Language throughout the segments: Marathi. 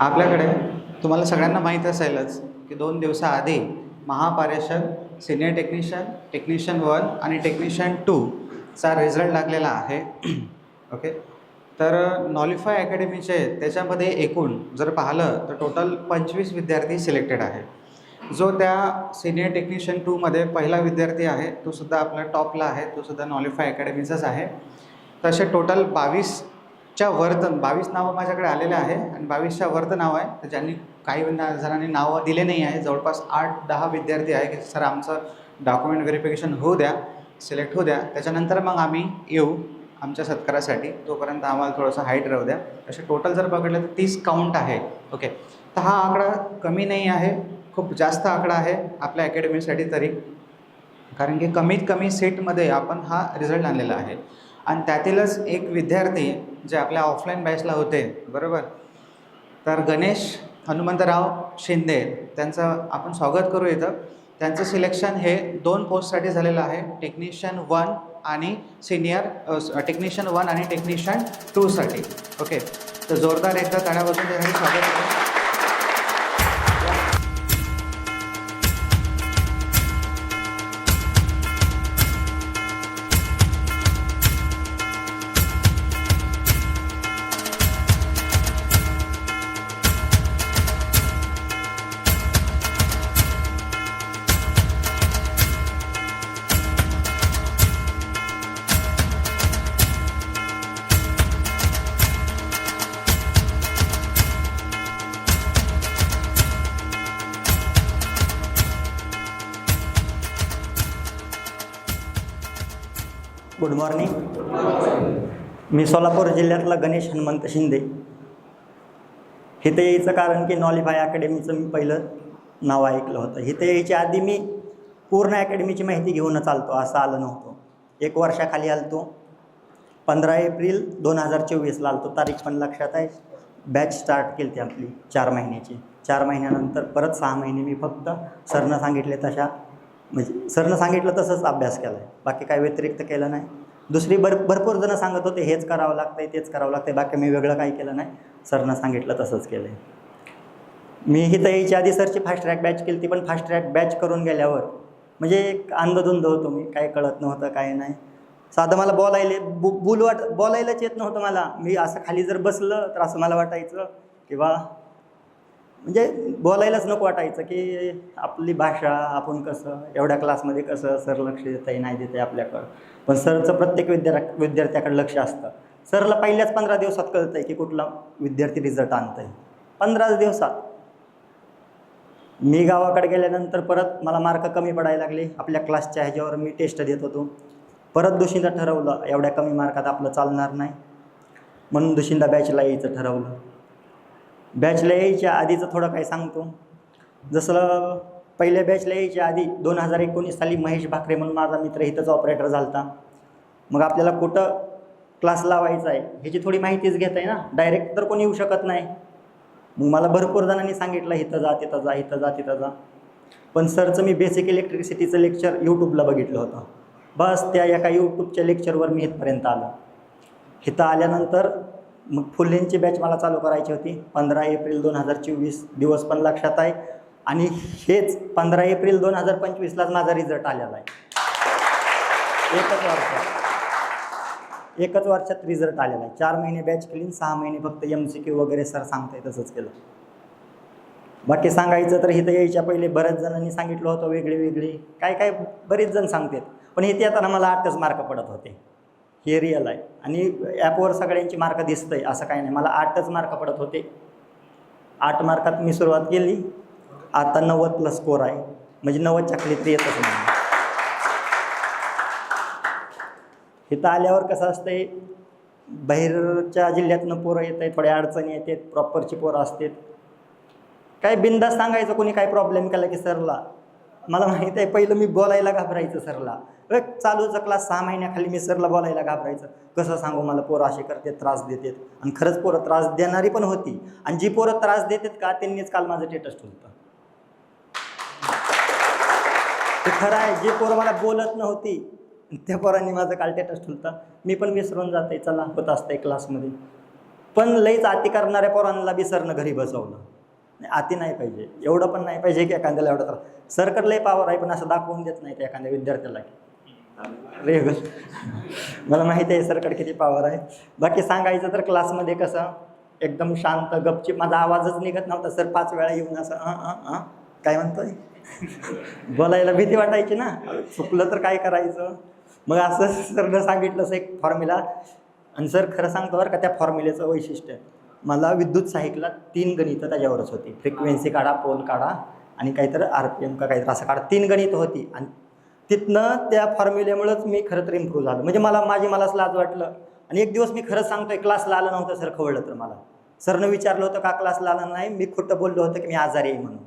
आपल्याकडे तुम्हाला सगळ्यांना माहीत असेलच की दोन दिवसाआधी Mahapareshan senior technician technician one आणि टेक्निशियन टूचा रिझल्ट लागलेला आहे. ओके तर नॉलिफाय अकॅडमीचे त्याच्यामध्ये एकूण जर पाहिलं तर टोटल पंचवीस विद्यार्थी सिलेक्टेड आहे. जो त्या सिनियर टेक्निशियन टूमध्ये पहिला विद्यार्थी आहे तो सुद्धा आपला टॉपला आहे तोसुद्धा नॉलिफाय अकॅडमीचाच आहे. तसे टोटल बावीस च्या वर्तन बावीस नावं माझ्याकडे आलेले आहे आणि बावीसच्या वर्त नाव आहे. तर ज्यांनी काही ना- जणांनी नावं दिले नाही आहे जवळपास आठ दहा विद्यार्थी आहे की सर आमचं डॉक्युमेंट व्हेरिफिकेशन होऊ द्या सिलेक्ट होऊ द्या. त्याच्यानंतर मग आम्ही येऊ आमच्या सत्कारासाठी. तोपर्यंत आम्हाला थोडंसं हाईट राहू द्या. असे टोटल जर बघितलं तर तीस काउंट आहे. ओके तर हा आकडा कमी नाही आहे. खूप जास्त आकडा आहे आपल्या अकॅडमीसाठी तरी. कारण की कमीत कमी सीटमध्ये आपण हा रिझल्ट आणलेला आहे. आणि त्यातीलच एक विद्यार्थी जे आपल्या ऑफलाईन बॅचला होते बरोबर? तर गणेश हनुमंतराव शिंदे त्यांचं आपण स्वागत करू इथं. त्यांचं सिलेक्शन हे दोन पोस्टसाठी झालेलं आहे. टेक्निशियन वन आणि सिनियर टेक्निशियन वन आणि टेक्निशियन टूसाठी ओके तर जोरदार एकदा टाळ्या त्यासाठी स्वागत करू गुड मॉर्निंग मी सोलापूर जिल्ह्यातला गणेश हनुमंत शिंदे. इथे यायचं कारण की नॉलिफाय अकॅडमीचं मी पहिलं नाव ऐकलं होतं. इथे यायच्या आधी मी पूर्ण अकॅडमीची माहिती घेऊनच आलतो असं आलं नव्हतं. एक वर्षाखाली आलतो. पंधरा एप्रिल दोन हजार चोवीसला आलतो. तारीख पण लक्षात आहे. बॅच स्टार्ट केली ती आपली चार महिन्याची. चार महिन्यानंतर परत सहा महिने मी फक्त सरनं सांगितले तशा म्हणजे सरनं सांगितलं तसंच अभ्यास केला आहे बाकी काय व्यतिरिक्त केलं नाही. दुसरी भर भरपूर जणं सांगत होते हेच करावं लागतं आहे तेच करावं लागतं आहे बाकी मी वेगळं काही केलं नाही. सरनं सांगितलं तसंच केलं आहे मी इथं यायच्या आधी सरची फास्ट ट्रॅक बॅच केली ती पण फास्ट ट्रॅक बॅच करून गेल्यावर म्हणजे एक अंधधुंद होतो मी. काय कळत नव्हतं काय नाही. साधं मला बोलायला बु बोल वाट बोलायलाच येत नव्हतं मला. मी असं खाली जर बसलं तर असं मला वाटायचं किंवा म्हणजे बोलायलाच नको वाटायचं की आपली भाषा आपण कसं एवढ्या क्लासमध्ये कसं सर लक्ष देत आहे नाही देत आहे आपल्याकडं. पण सरचं प्रत्येक विद्या विद्यार्थ्याकडे लक्ष असतं. सरला पहिल्याच पंधरा दिवसात कळतं आहे की कुठला विद्यार्थी रिझल्ट आणत आहे पंधराच दिवसात. मी गावाकडे गेल्यानंतर परत मला मार्क कमी पडायला लागले. आपल्या क्लासच्या ह्याच्यावर मी टेस्ट देत होतो. परत दुशिंदा ठरवलं एवढ्या कमी मार्कात आपलं चालणार नाही. म्हणून दुशिंदा बॅचला यायचं ठरवलं. बॅचला यायच्या आधीचं थोडं काही सांगतो. जसं पहिल्या बॅचला यायच्या आधी दोन हजार एकोणीस साली महेश भाकरे म्हणून माझा मित्र इथंच ऑपरेटर झाला होता मग आपल्याला कुठं क्लास लावायचा आहे ह्याची थोडी माहितीच घेत आहे ना. डायरेक्ट तर कोणी येऊ शकत नाही. मग मला भरपूर जणांनी सांगितलं इथं जा तिथं जा इथं जा तिथं जा. पण सरचं मी बेसिक इलेक्ट्रिसिटीचं लेक्चर यूट्यूबला बघितलं होतं. बस त्या एका यूट्यूबच्या लेक्चरवर मी इथपर्यंत आलो. इथं आल्यानंतर मग फुलेंची बॅच मला चालू करायची होती. पंधरा एप्रिल दोन हजार चोवीस दिवस पण लक्षात आहे. आणि हेच पंधरा एप्रिल दोन हजार पंचवीसलाच माझा रिझल्ट आलेला आहे. एकच वर्षात. एकच वर्षात रिझल्ट आलेला आहे. चार महिने बॅच केली सहा महिने फक्त एम सी क्यू वगैरे सर सांगताय तसंच केलं. बाकी सांगायचं तर इथं यायच्या पहिले बऱ्याच जणांनी सांगितलं होतं वेगळे वेगळे. काय काय बरेच जण सांगतात. पण इथे येताना मला आठच मार्क पडत होते. हे रिअल आहे. आणि ॲपवर सगळ्यांची मार्क आहे असं काही नाही. मला आठच मार्क पडत होते. आठ मार्कात मी सुरुवात केली. आता नव्वद प्लस स्कोर आहे. म्हणजे नव्वदच्या खाली तर येतच नाही. इथं आल्यावर कसं असतंय बाहेरच्या जिल्ह्यातनं पोरं येत आहे थोड्या अडचणी येतात प्रॉपरची पोरं असतात. काय बिंदा सांगायचं कोणी काय प्रॉब्लेम केला की सरला. मला माहीत आहे पहिलं मी बोलायला घाबरायचं सरला. अरे चालूचा क्लास सहा महिन्याखाली मी सरला बोलायला घाबरायचं. कसं सांगू मला पोरं असे करते त्रास देतात. आणि खरंच पोरं त्रास देणारी पण होती. आणि जी पोरं त्रास देतात का त्यांनीच काल माझं टेटस होतं ते खरं आहे जे पोरं मला बोलत नव्हती त्या पोरांनी माझं काल टेटस होतं मी पण विसरून जाते चला होत असतंय क्लासमध्ये पण लईच आती करणाऱ्या पोरांना विसरणं घरी बसवलं. अति नाही पाहिजे. एवढं पण नाही पाहिजे की एखाद्याला एवढं तर. सरकडलंही पावर आहे पण असं दाखवून देत नाही ते एखाद्या विद्यार्थ्याला रेगल मला माहिती आहे सरकडे किती पावर आहे. बाकी सांगायचं तर क्लासमध्ये कसं एकदम शांत गपची माझा आवाजच निघत नव्हता. सर पाच वेळा येऊन असं अं, अं, अं, काय म्हणतोय? बोलायला भीती वाटायची ना. चुकलं तर काय करायचं? मग असं सरनं सांगितलंच एक फॉर्म्युला आणि सर खरं सांगतो बरं का त्या फॉर्म्युलेचं वैशिष्ट्य. मला विद्युत सहाय्यकला तीन गणितं त्याच्यावरच होती. फ्रिक्वेन्सी काढा पोल काढा आणि काहीतरी आर पी एम का काहीतरी असं काढा. तीन गणितं होती. आणि तिथनं त्या फॉर्म्युलेमुळंच मी खरं तर इम्प्रूव्ह झालो. म्हणजे मला माझी मलाच लाज वाटलं. आणि एक दिवस मी खरंच सांगतोय क्लासला आलं नव्हतं सर खवळलं तर मला. सरनं विचारलं होतं का क्लासला आलं नाही? मी खोटं बोललो होतं की मी आजारी आहे म्हणून.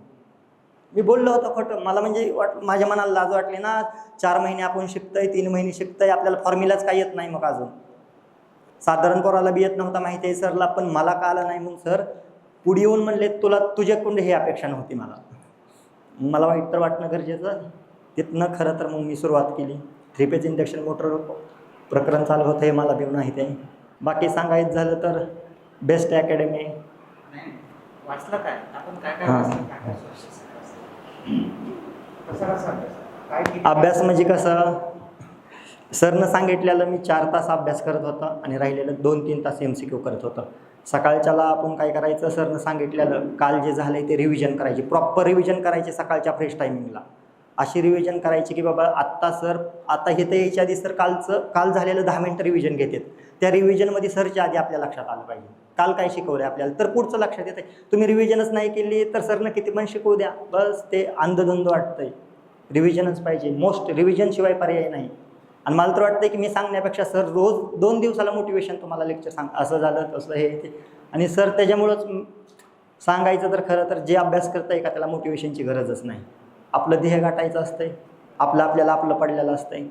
मी बोललो होतं खोटं. मला म्हणजे वाट माझ्या मनाला लाज वाटली ना चार महिने आपण शिकतोय तीन महिने शिकतोय आपल्याला फॉर्म्युलाच काय येत नाही मग अजून. साधारण पोराला बी येत नव्हता माहिती आहे सरला पण मला का आलं नाही मग सर पुढे येऊन म्हणले तुला तुझ्याकडून हे अपेक्षा नव्हती मला. मला वाईट तर वाटणं गरजेचं. तिथनं खरं तर मग मी सुरुवात केली. थ्री पेज इंडक्शन मोटर प्रकरण चालू होतं हे मला बी माहिती आहे. बाकी सांगायचं झालं तर बेस्ट अकॅडमी वाचलं काय? आपण काय काय हां. अभ्यास म्हणजे कसं? सरनं सांगितलेलं मी चार तास अभ्यास करत होता आणि राहिलेलं दोन तीन तास एम सी क्यू करत होतं. सकाळच्याला आपण काय करायचं? सरनं सांगितलेलं काल जे झालं आहे ते रिव्हिजन करायचे. प्रॉपर रिव्हिजन करायचे सकाळच्या फ्रेश टायमिंगला अशी रिव्हिजन करायची की बाबा आत्ता सर आता हे तर यायच्या आधी सर कालचं काल झालेलं दहा मिनटं रिव्हिजन घेतात. त्या रिव्हिजनमध्ये सरच्या आधी आपल्या लक्षात आलं पाहिजे. काल काय शिकवलं आपल्याला? तर पुढचं लक्षात येतं तुम्ही रिव्हिजनच नाही केली तर सरनं किती पण शिकवू द्या. बस ते अंधधंद वाटतंय. रिव्हिजनच पाहिजे. मोस्ट रिव्हिजनशिवाय पर्याय नाही. आणि मला तर वाटतं की मी सांगण्यापेक्षा सर रोज दोन दिवसाला मोटिवेशन तुम्हाला लेक्चर सांग असं झालं तसं हे ते. आणि सर त्याच्यामुळंच सांगायचं तर खरं तर जे अभ्यास करतं आहे का त्याला मोटिवेशनची गरजच नाही. आपलं ध्येय गाठायचं असतंय. आपलं आपल्याला आपलं पडलेलं असतंय.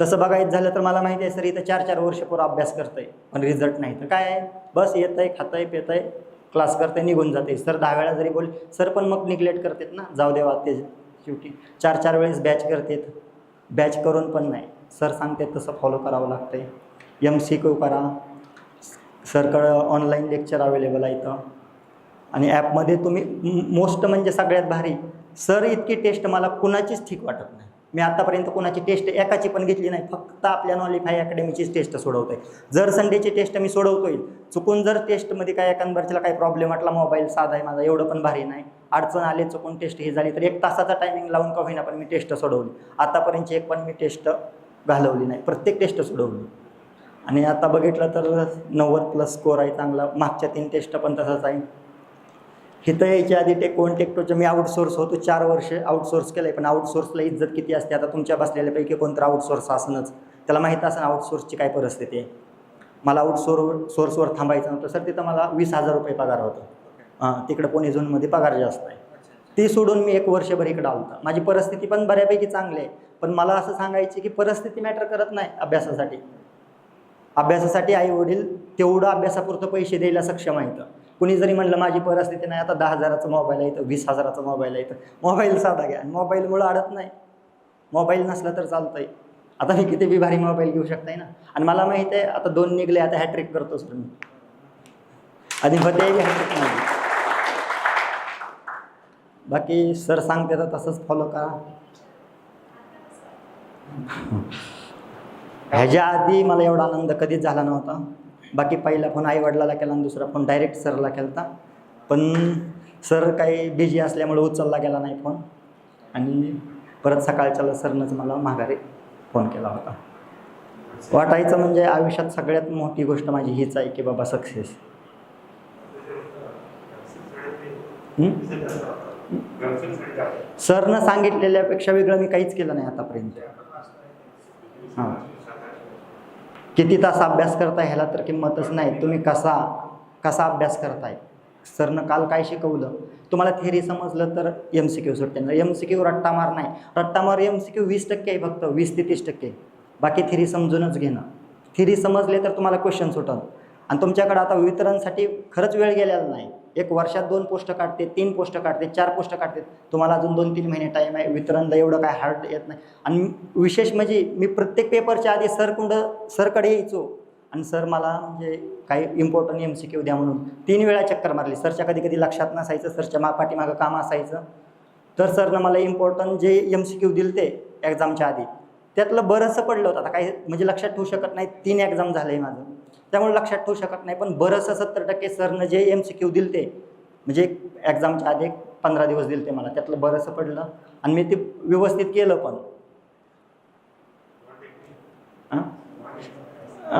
तसं बघायचं झालं तर मला माहिती आहे सर इथं चार चार वर्ष पुरं अभ्यास करतंय. पण रिझल्ट नाही. तर काय आहे? बस येत आहे खातं आहे पेत आहे क्लास करते निघून जाते सर दहा वेळा जरी बोल सर पण मग निग्लेक्ट करतात ना. जाऊ देवा ते शेवटी. चार चार वेळेस बॅच करतात. बॅच करून पण नाही. सर सांगते तसं फॉलो करावं लागतं आहे एम सी क्यू करा. सरकडं ऑनलाईन लेक्चर अवेलेबल आहे इथं आणि ॲपमध्ये तुम्ही मोस्ट म्हणजे सगळ्यात भारी. सर इतकी टेस्ट मला कुणाचीच ठीक वाटत नाही. मी आतापर्यंत कोणाची टेस्ट एकाची पण घेतली नाही. फक्त आपल्या नॉलिफाय अकॅडमीचीच टेस्ट सोडवतोय. जर संडेची टेस्ट मी सोडवतोय चुकून जर टेस्टमध्ये काय एकांबरचीला काही प्रॉब्लेम वाटला मोबाईल साधा आहे माझा एवढं पण भारी नाही. अडचण आली चुकून टेस्ट ही झाली तर एक तासाचा टायमिंग लावून का होईना पण मी टेस्ट सोडवली. आतापर्यंतची एक पण मी टेस्ट घालवली नाही. प्रत्येक टेस्ट सोडवली. आणि आता बघितलं तर नव्वद प्लस स्कोर आहे चांगला. मागच्या तीन टेस्ट पण तसंच आहे. इथं यायच्या आधी टेक वन टेक टूचं मी आउटसोर्स होतो चार वर्ष आउटसोर्स केलं आहे पण आउटसोर्सला इज्जत किती असते? आता तुमच्या बसलेल्यापैकी कोणतं आउटसोर्स असणंच त्याला माहीत असणं आउटसोर्सची काय परिस्थिती आहे. मला आउटसोर सोर्सवर थांबायचं नव्हतं. सर तिथं मला वीस हजार रुपये पगार होता. हां तिकडं पुणे झोनमध्ये पगार जास्त आहे. ती सोडून मी एक वर्षभर इकडं आलो माझी परिस्थिती पण बऱ्यापैकी चांगली आहे. पण मला असं सांगायचे की परिस्थिती मॅटर करत नाही अभ्यासासाठी. अभ्यासासाठी आई वडील तेवढं अभ्यासापुरतं पैसे द्यायला सक्षम आहेत. कुणी जरी म्हणलं माझी परिस्थिती नाही आता दहा हजाराचा मोबाईल आहे तर वीस हजाराचा मोबाईल आहे तर मोबाईल साधा घ्या. आणि मोबाईलमुळं अडत नाही. मोबाईल नसला तर चालतं आहे आता मी किती बी भारी मोबाईल घेऊ शकताय ना? आणि मला माहीत आहे आता दोन निघले आता हॅट्रिक करतो सर मी. आधी होते हॅट्रिक नाही. बाकी सर सांगते तर तसंच फॉलो करा. ह्याच्या आधी मला एवढा आनंद कधीच झाला नव्हता. बाकी पहिला फोन आई वडिलाला केला आणि दुसरा फोन डायरेक्ट सरला केला पण सर काही बिझी असल्यामुळे उचलला गेला नाही फोन आणि परत सकाळच्याला सरनंच मला माघारी फोन केला होता. वाटायचं म्हणजे आयुष्यात सगळ्यात मोठी गोष्ट माझी हीच आहे की बाबा सक्सेस सरनं सांगितलेल्यापेक्षा वेगळं मी काहीच केलं नाही आतापर्यंत. हां. किती तास अभ्यास करता ह्याला तर किंमतच नाही. तुम्ही कसा कसा अभ्यास करताय? सरनं काल काय शिकवलं? तुम्हाला थेरी समजलं तर एम सी क्यू सुटते ना एम सी क्यू रट्टा मार नाही. रट्टा मार एम सी क्यू वीस टक्के आहे फक्त. वीस ते तीस टक्के. बाकी थेरी समजूनच घेणं. थेरी समजले तर तुम्हाला क्वेश्चन सुटल आणि तुमच्याकडे आता वितरणसाठी खरंच वेळ गेलेला नाही. एक वर्षात दोन पोस्ट काढते तीन पोस्ट काढते चार पोस्ट काढते. तुम्हाला अजून दोन तीन महिने टाईम आहे. वितरणला एवढं काय हार्ड येत नाही. आणि विशेष म्हणजे मी प्रत्येक पेपरच्या आधी सरकुंड सरकडे यायचो. आणि सर मला म्हणजे काही इम्पॉर्टंट एम सी क्यू द्या म्हणून. तीन वेळा चक्कर मारली. सरच्या कधी कधी लक्षात नसायचं. सरच्या मा पाठीमागं काम असायचं. तर सरनं मला इम्पॉर्टंट जे एम सी क्यू दिले ते एक्झामच्या आधी. त्यातलं बरंचसं पडलं होतं. आता काही म्हणजे लक्षात ठेवू शकत नाही. तीन एक्झाम झालं आहे माझं. त्यामुळे लक्षात ठेवू शकत नाही. पण बरंचसं सत्तर टक्के सरनं जे एम सी क्यू दिले ते म्हणजे एक्झामच्या आधी एक पंधरा दिवस दिले ते मला त्यातलं बरंचसं पडलं. आणि मी ते व्यवस्थित केलं पण.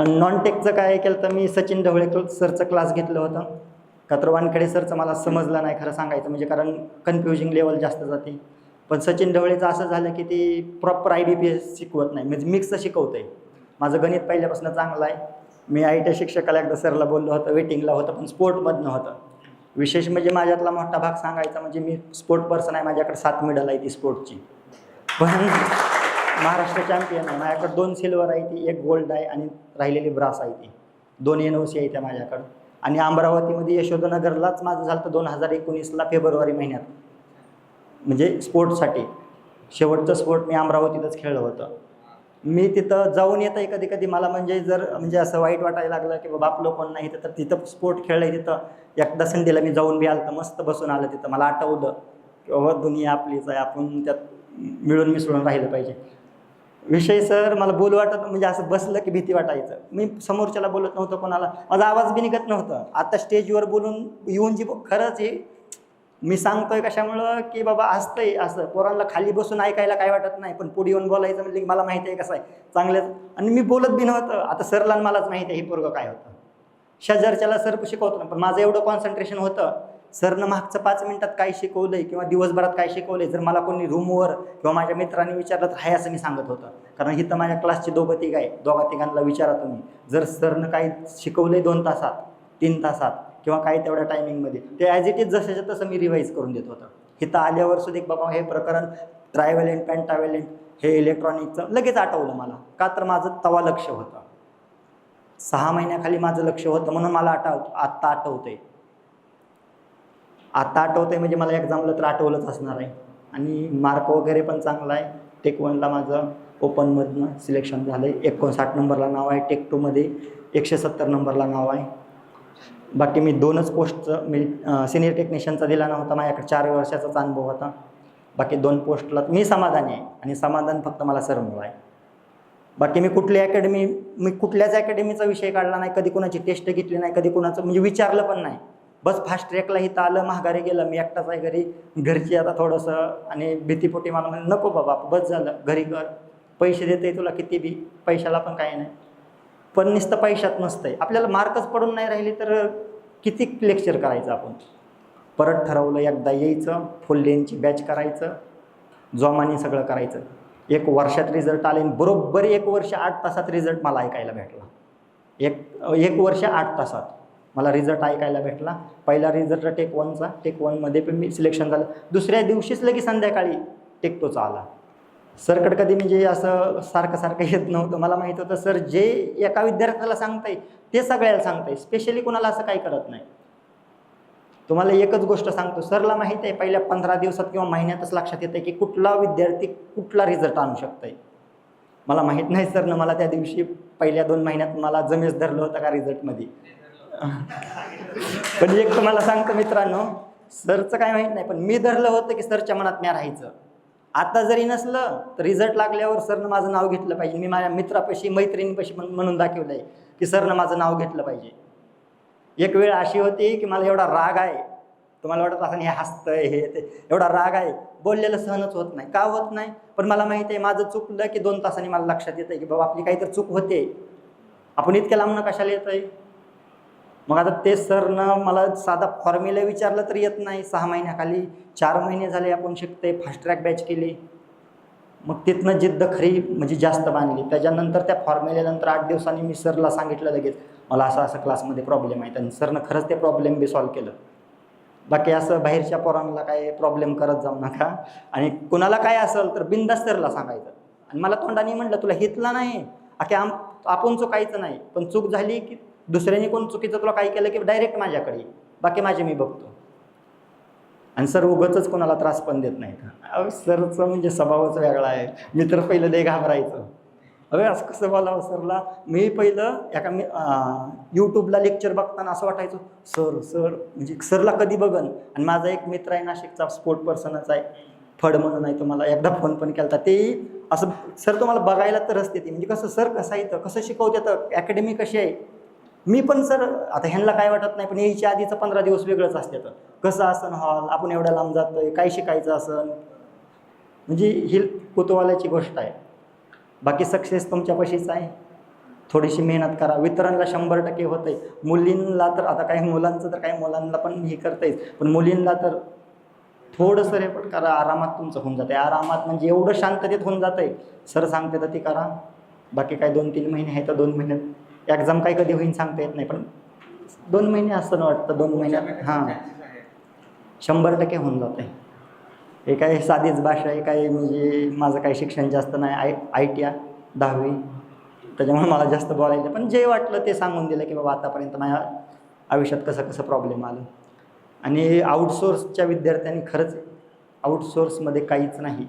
नॉन टेकचं काय केलं तर मी सचिन ढवळे सरचं क्लास घेतलं होतं. का तर वानखेडे सरचं मला समजलं नाही खरं सांगायचं म्हणजे कारण कन्फ्युजिंग लेवल जास्त जाते. पण सचिन ढवळेचं असं झालं की ते proper I B P S शिकवत नाही. म्हणजे मिक्स शिकवतं आहे माझं गणित पहिल्यापासून चांगलं आहे. मी आय टी शिक्षकाला एकदा सरला बोललो होतं वेटिंगला होतं पण स्पोर्टमधनं होतं. विशेष म्हणजे माझ्यातला मोठा भाग सांगायचा म्हणजे मी स्पोर्ट पर्सन आहे माझ्याकडे सात मेडल आहे ती स्पोर्टची. पण महाराष्ट्र चॅम्पियन आहे माझ्याकडे दोन सिल्वर आहे ती एक गोल्ड आहे आणि राहिलेली ब्रास आहे ती. दोन एन ओ सी आहे त्या माझ्याकडं. आणि अमरावतीमध्ये यशोधनगरलाच माझं झालं तर दोन हजार एकोणीसला फेब्रुवारी महिन्यात. म्हणजे स्पोर्टसाठी. शेवटचं स्पोर्ट मी अमरावतीतच खेळलं होतं. मी तिथं जाऊन येत आहे कधी कधी मला म्हणजे जर म्हणजे असं वाईट वाटायला लागलं की बाबा आपलं कोण नाही तर तिथं स्पोर्ट खेळलं आहे तिथं. एकदा संडेला मी जाऊन बी आलं तर मस्त बसून आलं तिथं. मला आठवलं की बाबा दुनिया आपलीच आहे आपण त्यात मिळून मिसळून राहिलं पाहिजे. विषय सर मला बोलू वाटत म्हणजे असं बसलं की भीती वाटायचं. मी समोरच्याला बोलत नव्हतं कोणाला. माझा आवाज बी निघत नव्हतं. आता स्टेजवर बोलून येऊन जी खरंच हे मी सांगतोय कशामुळं की बाबा असतंय असं. पोरांना खाली बसून ऐकायला काय वाटत नाही पण पुढे येऊन बोलायचं म्हणलं की मला माहिती आहे कसं आहे. चांगलं आणि मी बोलत बी नव्हतं. आता सरला मलाच माहिती आहे हे पोरगं काय होतं. शेजारच्याला सर शिकवतो ना पण माझं एवढं कॉन्सन्ट्रेशन होतं. सरनं मागचं पाच मिनिटात काय शिकवलंय किंवा दिवसभरात काय शिकवलंय जर मला कोणी रूमवर किंवा माझ्या मित्रांनी विचारलं तर आहे असं मी सांगत होतं. कारण इथं माझ्या क्लासची दोघं तिघ आहे दोघा तिघांना विचारा तुम्ही. जर सरनं काही शिकवलंय दोन तासात तीन तासात किंवा काही तेवढ्या टायमिंगमध्ये ते ॲज इट इज जसंच्या तसं मी रिवाईज करून देत होतं. इथं आल्यावर सुद्धा एक बाबा हे प्रकरण ट्रायव्हलेंट पॅन्टाव्हलेंट हे इलेक्ट्रॉनिकचं लगेच आठवलं मला. का तर माझं तवा लक्ष होतं. सहा महिन्याखाली माझं लक्ष होतं म्हणून मला आठव आत्ता आठवतंय. आत्ता आठवतंय म्हणजे मला एक्झामला तर आठवलंच असणार आहे. आणि मार्क वगैरे पण चांगला आहे. टेक वनला माझं ओपनमधनं सिलेक्शन झालं आहे एकोणसाठ नंबरला नाव आहे. टेक टूमध्ये एकशे सत्तर नंबरला नाव आहे. बाकी मी दोनच पोस्टचं मी सिनियर टेक्निशियनचा दिला नव्हता माझ्याकडे चार वर्षाचाच अनुभव होता. बाकी दोन पोस्टला मी समाधानी आहे आणि समाधान फक्त मला सरमुळं आहे बाकी मी कुठली अकॅडमी मी कुठल्याच अकॅडमीचा विषय काढला नाही कधी कुणाची टेस्ट घेतली नाही कधी कुणाचं म्हणजे विचारलं पण नाही. बस फास्ट ट्रॅकला इथं आलं महागारी गेलं मी एकटाच आहे घरी. घरची आता थोडंसं आणि भीतीपोटी मला म्हणजे नको बाबा बस झालं घरी कर. पैसे देते तुला किती बी पैशाला पण काही नाही. पण नुसतं पैशात नसतंय. आपल्याला मार्कच पडून नाही राहिले तर किती लेक्चर करायचं आपण? परत ठरवलं एकदा यायचं फुल लेनची बॅच करायचं जोमाने सगळं करायचं. एक वर्षात रिझल्ट आले बरोबर एक वर्ष आठ तासात रिझल्ट मला ऐकायला भेटला. एक एक वर्ष आठ तासात मला रिझल्ट ऐकायला भेटला. पहिला रिझल्ट टेक वनचा टेक वनमध्ये पण मी सिलेक्शन झालं. दुसऱ्या दिवशीच लगेच संध्याकाळी टेक टूचा आला. सरकडे कधी म्हणजे असं सारखं सारखं येत नव्हतं. मला माहीत होतं सर जे एका विद्यार्थ्याला सांगताय ते सगळ्याला सांगताय. स्पेशली कोणाला असं काही करत नाही. तुम्हाला एकच गोष्ट सांगतो. सरला माहीत आहे पहिल्या पंधरा दिवसात किंवा महिन्यातच लक्षात येतं की कुठला विद्यार्थी कुठला रिझल्ट आणू शकतोय. मला माहीत नाही सरनं मला त्या दिवशी पहिल्या दोन महिन्यात मला जमेस धरलं होतं का रिझल्टमध्ये पण एक तुम्हाला सांगतो मित्रांनो सरचं काय माहीत नाही पण मी धरलं होतं की सरच्या मनात म्या राहायचं. आता जरी नसलं तर रिझल्ट लागल्यावर सरनं माझं नाव घेतलं पाहिजे. मी माझ्या मित्रापाशी मैत्रिणीपाशी म्हणून दाखवलं आहे की सरनं माझं नाव घेतलं पाहिजे. एक वेळ अशी होती की मला एवढा राग आहे. तुम्हाला वाटत असं हे हसतंय हे ते. एवढा राग आहे. बोललेलं सहनच होत नाही. का होत नाही? पण मला माहिती आहे माझं चुकलं की दोन तासांनी मला लक्षात येतं की बाबा आपली काहीतरी चूक होते. आपण इतक्या लांबणं कशाला येत आहे मग आता ते सरनं मला साधा फॉर्म्युला विचारलं तर येत नाही. सहा महिन्याखाली चार महिने झाले आपण शिकते फास्ट ट्रॅक बॅच केली. मग तिथनं जिद्द खरी म्हणजे जास्त बांधली. त्याच्यानंतर त्या फॉर्म्युल्यानंतर आठ दिवसांनी मी सरला सांगितलं लगेच मला असं असं क्लासमध्ये प्रॉब्लेम आहे. आणि सरनं खरंच ते प्रॉब्लेम बी सॉल्व केलं. बाकी असं बाहेरच्या पोरांना काय प्रॉब्लेम करत जाऊ नका. आणि कुणाला काय असेल तर बिंदास सरला सांगायचं. आणि मला तोंडाने म्हटलं तुला हितला नाही. अख्या आम आपण चुकायचं नाही. पण चूक झाली की दुसऱ्याने कोण चुकीचं तुला काय केलं की डायरेक्ट माझ्याकडे बाकी माझे मी बघतो. आणि सर उगतच कोणाला त्रास पण देत नाहीत. अहो सरचं म्हणजे स्वभावच वेगळा आहे. मी तर पहिलं लय घाबरायचं. अरे असं कसं बोलावं सरला? मी पहिलं एका मी यूट्यूबला लेक्चर बघताना असं वाटायचं सर सर. म्हणजे सरला कधी बघन? आणि माझा एक मित्र आहे नाशिकचा स्पोर्ट पर्सनच आहे. फड म्हणून आहे तुम्हाला एकदा फोन पण केला तेही असं सर तुम्हाला बघायला तरच येते म्हणजे कसं सर कसं येतं कसं शिकवतात अकॅडमी कशी आहे? मी पण सर आता ह्यांना काय वाटत नाही पण यायच्या आधीचं पंधरा दिवस वेगळंच असते तर. कसं असन हॉल आपण एवढ्या लांब जातोय काय शिकायचं असन? म्हणजे ही कुतूहलाची गोष्ट आहे. बाकी सक्सेस तुमच्यापाशीच आहे. थोडीशी मेहनत करा. वितरणला शंभर टक्के होतं आहे मुलींना तर आता काही मुलांचं तर काही मुलांना पण हे करता येईल पण मुलींना तर थोडंसं रेपट करा. आरामात तुमचं होऊन जातं आरामात म्हणजे एवढं शांततेत होऊन जातं आहे सर सांगते तर ती करा. बाकी काय दोन तीन महिने आहे तर दोन महिन्यात एक्झाम काय कधी होईल सांगता येत नाही पण दोन महिने असतं ना वाटतं दोन महिन्यात हां. शंभर टक्के होऊन जातं आहे हे काय साधीच भाषा आहे काय म्हणजे माझं काही शिक्षण जास्त नाही. आय आय टी आहे दहावी. त्याच्यामुळे मला जास्त बोलायचं. पण जे वाटलं ते सांगून दिलं की बाबा आतापर्यंत माझ्या आयुष्यात कसं कसं प्रॉब्लेम आलं. आणि आउटसोर्सच्या विद्यार्थ्यांनी खरंच आउटसोर्समध्ये काहीच नाही.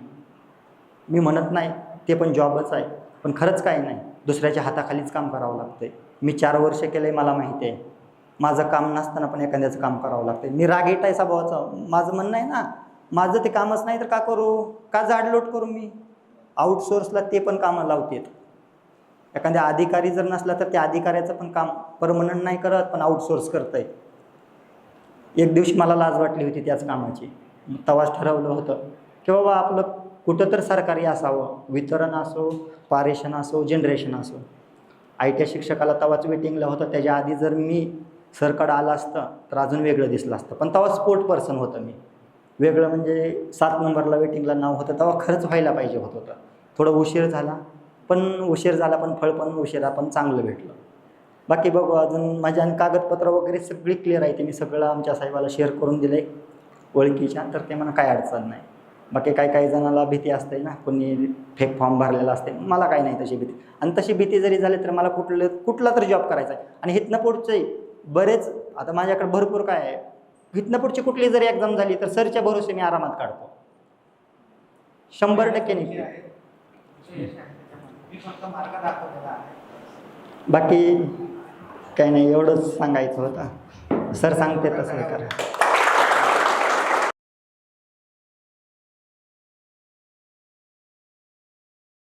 मी म्हणत नाही ते पण जॉबच आहे. पण खरंच काही नाही. दुसऱ्याच्या हाताखालीच काम करावं लागतं मी चार वर्ष केलं आहे मला माहिती आहे. माझं काम नसताना पण एखाद्याचं काम करावं लागतं मी रागेट आहे स्वभावाचं. माझं म्हणणं आहे ना माझं ते कामच नाही तर का करू? का जाडलोट करू मी? आउटसोर्सला ते पण कामं लावतात. एखाद्या अधिकारी जर नसला तर त्या अधिकाऱ्याचं पण काम परमनंट नाही करत पण आउटसोर्स करत आहे एक दिवशी मला लाज वाटली होती त्याच कामाची. तवाच तेव्हाच ठरवलं होतं. की बाबा आपलं कुठं तर सरकारी असावं वितरण असो पारेषण असो जनरेशन असो. आय टी शिक्षकाला तेव्हाच वेटिंगला होतं त्याच्या आधी जर मी सरकडं आलं असतं तर अजून वेगळं दिसलं असतं. पण तेव्हा स्पोर्ट पर्सन होतं मी. वेगळं म्हणजे सात नंबरला वेटिंगला नाव होतं तेव्हा खरंच व्हायला पाहिजे होत होतं. थोडं उशीर झाला पण उशीर झाला पण फळ पण उशिरा पण चांगलं भेटलं. बाकी बघू अजून माझ्या आणि कागदपत्र वगैरे सगळी क्लिअर आहे ते मी सगळं आमच्या साहेबाला शेअर करून दिलं आहे ओळखीच्या तर ते मला काय अडचण नाही. बाकी काही काही जणाला भीती असते ना कोणी फेक फॉर्म भरलेला असते. मला काही नाही तशी भीती. आणि तशी भीती जरी झाली तर मला कुठलं कुठला तर जॉब करायचा आहे. आणि हिथनं पुढचे बरेच आता माझ्याकडे भरपूर काय आहे. हिथनं पुढची कुठली जरी एक्झाम झाली तर सरच्या भरोसे मी आरामात काढतो. शंभर टक्के निघते बाकी काही नाही एवढंच सांगायचं होतं. सर सांगते तसं करा.